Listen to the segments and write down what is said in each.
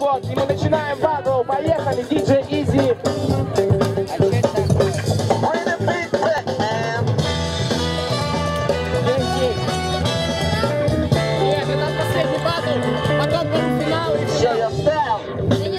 Вот, и мы начинаем батл. Поехали, диджей Изи. Нет, это последний батл, потом полуфинал и Show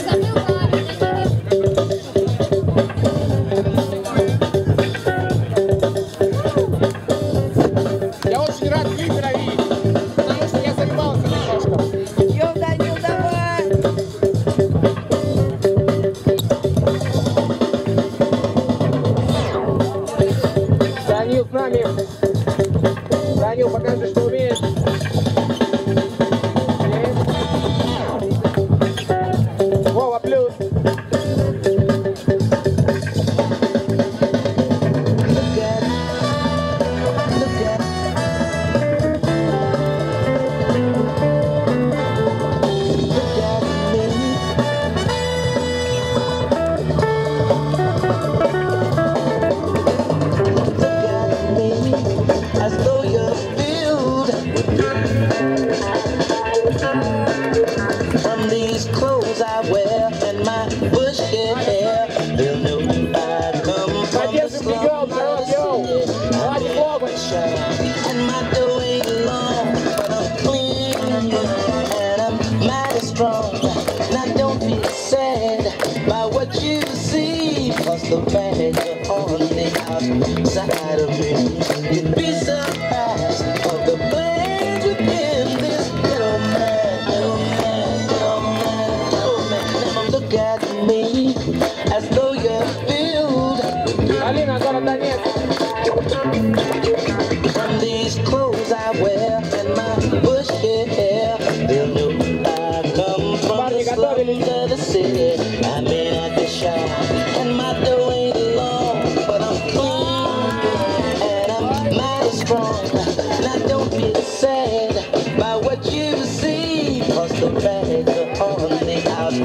с нами. Данил, покажи, что умеешь. From these clothes I wear and my bushy hair, they'll know I come from the slum of the city. I get pressure and my dough ain't long, but I'm clean and I'm mighty strong. Now don't be sad by what you see, cause the bags are on the outside of me. You'd be surprised. me as though you're filled From these clothes I wear and my bushy hair, they'll know I come from the slums of the city. I'm in at the shop and my dough ain't long, but I'm clean and I'm mighty strong.